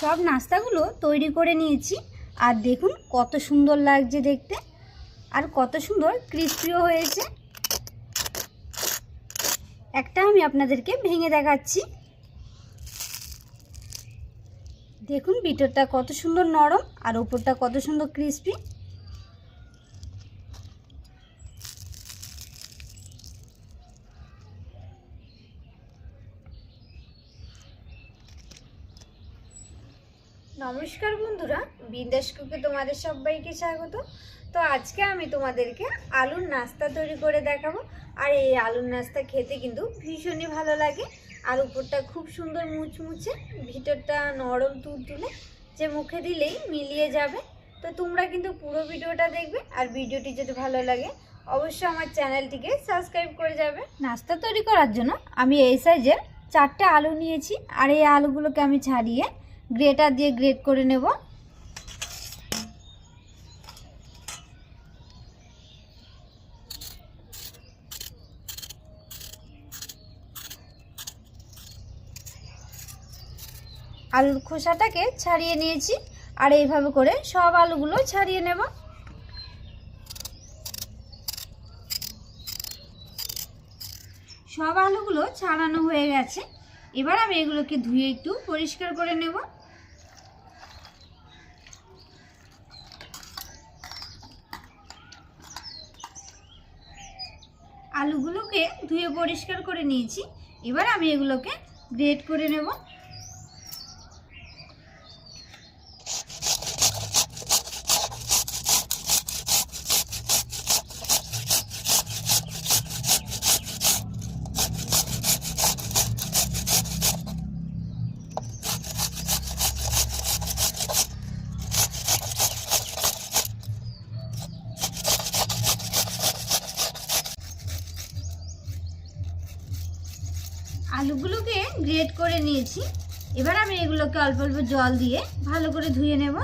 সব নাস্তাগুলো তৈরি করে নিয়েছি। আর দেখুন কত সুন্দর লাগছে দেখতে। আর কত সুন্দর ক্রিস্পিও হয়েছে। একটা আমি আপনাদেরকে ভেঙে দেখাচ্ছি। দেখুন বিটরটা কত সুন্দর নরম আর ওপরটা কত সুন্দর ক্রিস্পি নমস্কার বন্ধুরা, বিন্দাস কুকে তোমাদের সবাইকে স্বাগত। তো আজকে আমি তোমাদেরকে আলুর নাস্তা তৈরি করে দেখাবো। আর এই আলুর নাস্তা খেতে কিন্তু ভীষণই ভালো লাগে। আর উপরটা খুব সুন্দর মুচমুচে, ভিতরটা নরম তুলতুলে, যে মুখে দিলেই মিলিয়ে যাবে। তো তোমরা কিন্তু পুরো ভিডিওটা দেখবে আর ভিডিওটি যদি ভালো লাগে, অবশ্যই আমার চ্যানেলটিকে সাবস্ক্রাইব করে যাবে। নাস্তা তৈরি করার জন্য আমি এই সাইজের চারটে আলু নিয়েছি। আর এই আলুগুলোকে আমি ছাড়িয়ে গ্রেটার দিয়ে গ্রেট করে নেব। আলুর খোসাটাকে ছাড়িয়ে নিয়েছি, আর এইভাবে করে সব আলুগুলো ছাড়িয়ে নেব। সব আলুগুলো ছাড়ানো হয়ে গেছে। এবার আমি এগুলোকে ধুয়ে একটু পরিষ্কার করে নেব আলুগুলোকে ধুয়ে পরিষ্কার করে নিয়েছি। এবার আমি এগুলোকে গ্রেড করে নেব। আলুগুলোকে গ্রেট করে নিয়েছি। এবার আমি এগুলোকে অল্প অল্প জল দিয়ে ভালো করে ধুয়ে নেব।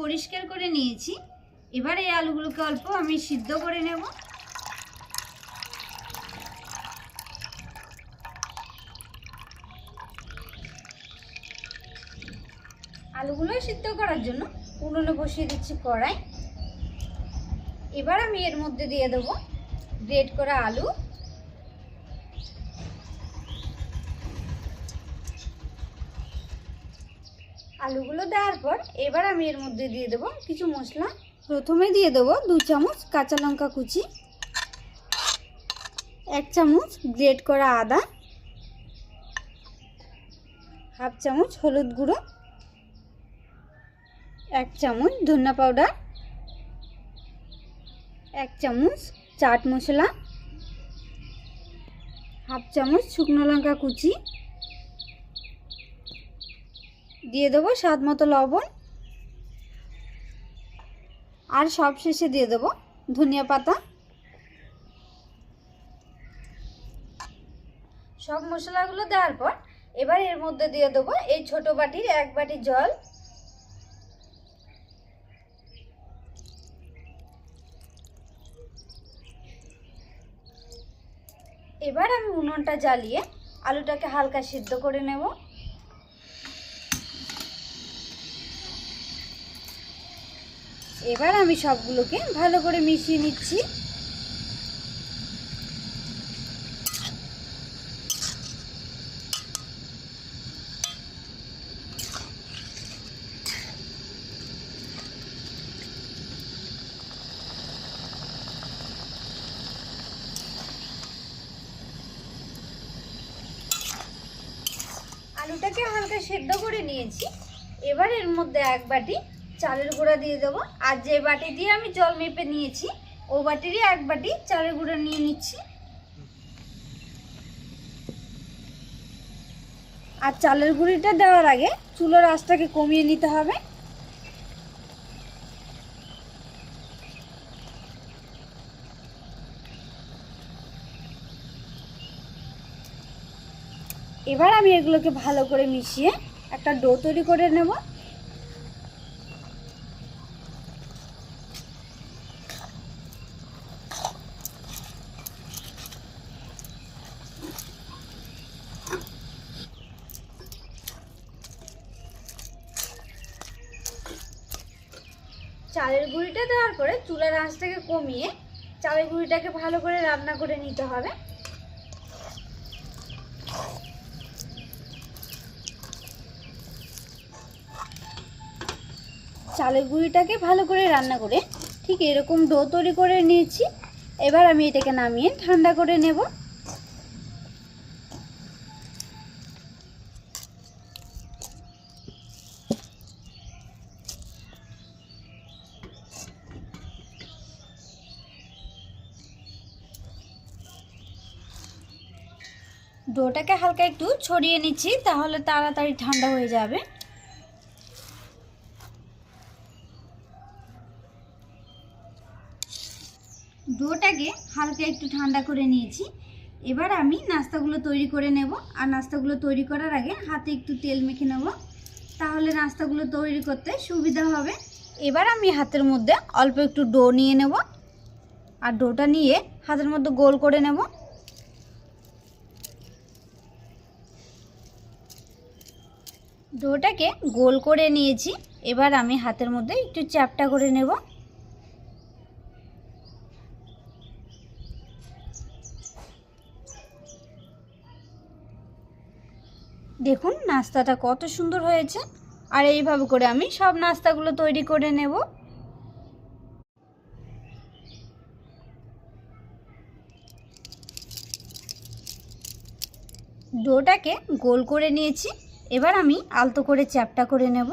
পরিষ্কার করে নিয়েছি। এবার এই আলুগুলোকে অল্প আমি সিদ্ধ করে নেব। আলুগুলো সিদ্ধ করার জন্য উনুনে বসিয়ে দিচ্ছি কড়াই। এবার আমি এর মধ্যে দিয়ে দেবো গ্রেট করা আলু। আলুগুলো দেওয়ার পর এবার আমি এর মধ্যে দিয়ে দেবো কিছু মশলা। প্রথমে দিয়ে দেবো দু চামচ কাঁচা লঙ্কা কুচি, এক চামচ গ্রেট করা আদা, হাফ চামচ হলুদ গুঁড়ো, এক চামচ ধনিয়া পাউডার, এক চামচ চাট মশলা, হাফ চামচ শুকনো লঙ্কা কুচি দিয়ে দেবো স্বাদ মতো লবণ। আর সব শেষে দিয়ে দেবো ধনিয়া পাতা। সব মশলাগুলো দেওয়ার পর এবার এর মধ্যে দিয়ে দেবো এই ছোট বাটির এক বাটি জল। এবার আমি উনুনটা জ্বালিয়ে আলুটাকে হালকা সিদ্ধ করে নেব। এবার আমি সবগুলোকে ভালো করে মিশিয়ে নিচ্ছি। আলুটাকে হালকা সেদ্ধ করে নিয়েছি। এবার এর মধ্যে এক বাটি চালের গুঁড়া দিয়ে দেবো। আর যে বাটি দিয়ে আমি জল মেপে নিয়েছি, ও বাটিরই এক বাটি চালের গুঁড়া নিয়ে নিচ্ছি। আর চালের গুঁড়িটা দেওয়ার আগে চুলোর আঁচটাকে কমিয়ে নিতে হবে। এবার আমি এগুলোকে ভালো করে মিশিয়ে একটা ডো তৈরি করে নেব। চালের গুঁড়িটা দেওয়ার পরে চুলার আঁচটাকে কমিয়ে চালের গুঁড়িটাকে ভালো করে রান্না করে নিতে হবে। চালের গুঁড়িটাকে ভালো করে রান্না করে ঠিক এরকম ডো তৈরি করে নিয়েছি। এবার আমি এটাকে নামিয়ে ঠান্ডা করে নেব। ডোটাকে হালকা একটু ছড়িয়ে নিচ্ছি, তাহলে তাড়াতাড়ি ঠান্ডা হয়ে যাবে। ডোটাকে হালকা একটু ঠান্ডা করে নিয়েছি। এবার আমি নাস্তাগুলো তৈরি করে নেব, আর নাস্তাগুলো তৈরি করার আগে হাতে একটু তেল মেখে নেব। তাহলে নাস্তাগুলো তৈরি করতে সুবিধা হবে। এবার আমি হাতের মধ্যে অল্প একটু ডো নিয়ে নেব, আর ডোটা নিয়ে হাতের মধ্যে গোল করে নেব। ডোটাকে গোল করে নিয়েছি। এবার আমি হাতের মধ্যে একটু চ্যাপটা করে নেব। দেখুন, নাস্তাটা কত সুন্দর হয়েছে। আর এইভাবে করে আমি সব নাস্তাগুলো তৈরি করে নেব। ডোটাকে গোল করে নিয়েছি। এবার আমি আলতো করে চ্যাপটা করে নেব।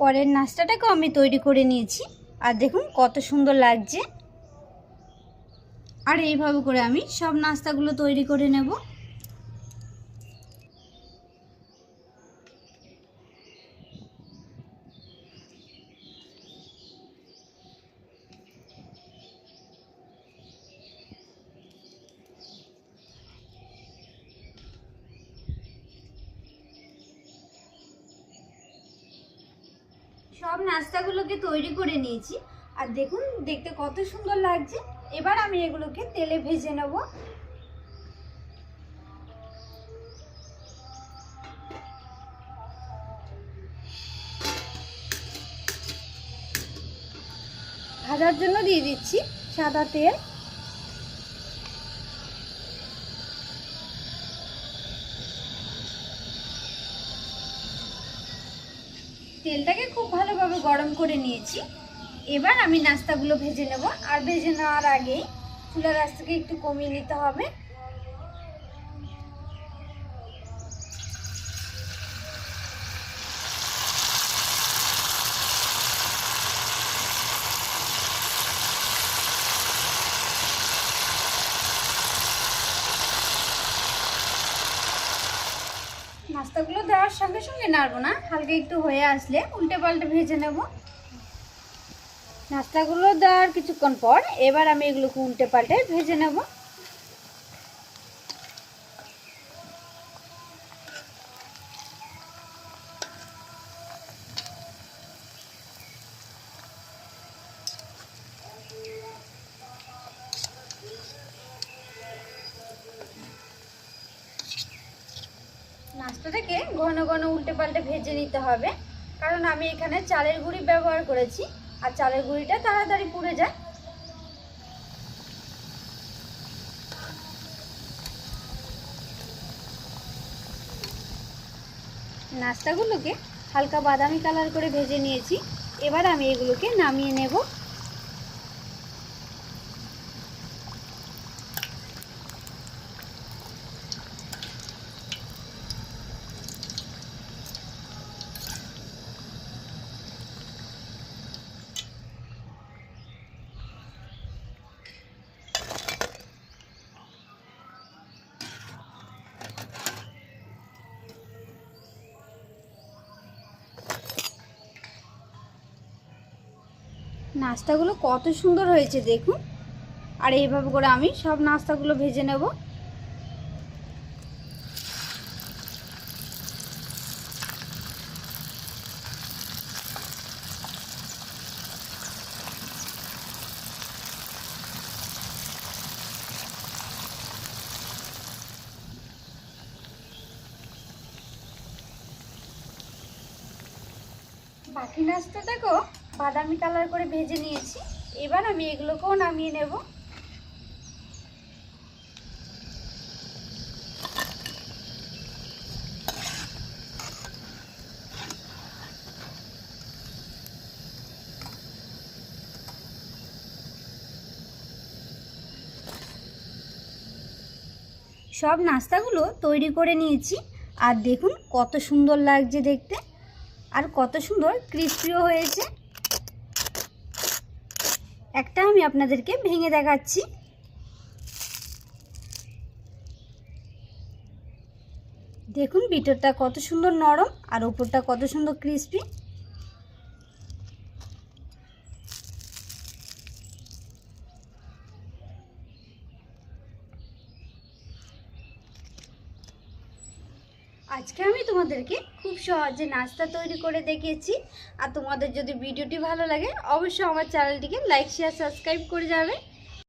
পরের নাস্তাটাকেও আমি তৈরি করে নিয়েছি। আর দেখুন কত সুন্দর লাগছে। আর এইভাবে করে আমি সব নাস্তাগুলো তৈরি করে নেব। সব নাস্তাগুলোকে তৈরি করে নিয়েছি। আর দেখুন, দেখতে কত সুন্দর লাগছে। এবার আমি এগুলোকে তেলে ভেজে নেব। ভাজার জন্য দিয়ে দিচ্ছি সাদা তেল। তেলটাকে খুব ভালোভাবে গরম করে নিয়েছি। এবার আমি নাস্তাগুলো ভেজে নেব। আর ভেজে নেওয়ার আগেই চুলার আঁচটাকে একটু কমিয়ে নিতে হবে। নাস্তাগুলো দেওয়ার সঙ্গে সঙ্গে নাড়বো না, হালকা একটু হয়ে আসলে উল্টে পাল্টে ভেজে নেব। নাস্তাগুলো দেওয়ার কিছুক্ষণ পর এবার আমি এগুলোকে উল্টে পাল্টে ভেজে নেব। নাস্তাটাকে ঘন ঘন উল্টে পাল্টে ভেজে নিতে হবে। কারণ আমি এখানে চালের গুঁড়ি ব্যবহার করেছি। আর চালের গুঁড়িটা তাড়াতাড়ি পুড়ে যায়। নাস্তাগুলোকে হালকা বাদামি কালার করে ভেজে নিয়েছি। এবার আমি এগুলোকে নামিয়ে নেব। নাস্তাগুলো কত সুন্দর হয়েছে, দেখুন। আর এইভাবে করে আমি সব নাস্তাগুলো ভেজে নেব। বাকি নাস্তাটাকেও বাদামি কালার করে ভেজে নিয়েছি। এবার আমি এগুলোকেও নামিয়ে নেব। সব নাস্তাগুলো তৈরি করে নিয়েছি। আর দেখুন কত সুন্দর লাগছে দেখতে। আর কত সুন্দর ক্রিস্পিও হয়েছে। একটা আমি আপনাদেরকে ভেঙে দেখাচ্ছি। দেখুন, ভিতরটা কত সুন্দর নরম আর ওপরটা কত সুন্দর ক্রিস্পি আজকে আমি তোমাদেরকে খুব সহজে নাস্তা তৈরি করে দেখিয়েছি। আর তোমাদের যদি ভিডিওটি ভালো লাগে, অবশ্যই আমার চ্যানেলটিকে লাইক শেয়ার সাবস্ক্রাইব করে যাবে।